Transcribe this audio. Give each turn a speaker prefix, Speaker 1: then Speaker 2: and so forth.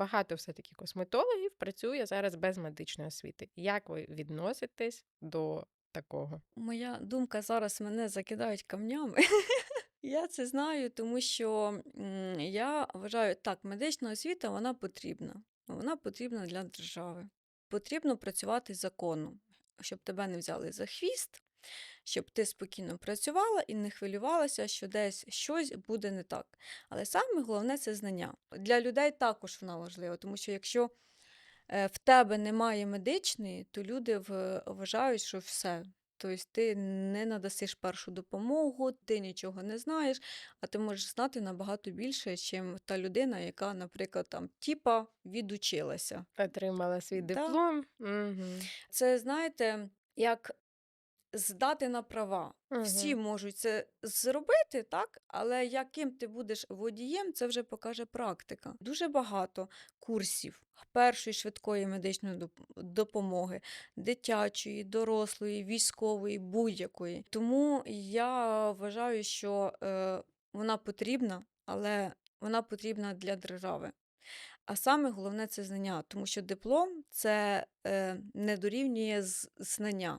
Speaker 1: багато все-таки косметологів працює зараз без медичної освіти. Як ви відноситесь до такого?
Speaker 2: Моя думка зараз мене закидають камнями. Я це знаю, тому що я вважаю, так, медична освіта вона потрібна. Вона потрібна для держави. Потрібно працювати законно, щоб тебе не взяли за хвіст, щоб ти спокійно працювала і не хвилювалася, що десь щось буде не так. Але саме головне це знання. Для людей також вона важлива, тому що якщо е, в тебе немає медичної, то люди вважають, що все. Тобто ти не надасиш першу допомогу, ти нічого не знаєш, а ти можеш знати набагато більше, ніж та людина, яка, наприклад, там типа відучилася.
Speaker 1: Отримала свій диплом. Угу.
Speaker 2: Це, знаєте, як здати на права. Всі
Speaker 1: Угу.
Speaker 2: можуть це зробити, так? Але яким ти будеш водієм, це вже покаже практика. Дуже багато курсів першої швидкої медичної допомоги, дитячої, дорослої, військової, будь-якої. Тому я вважаю, що е, вона потрібна, але вона потрібна для держави. А саме головне це знання, тому що диплом це е, не дорівнює знання.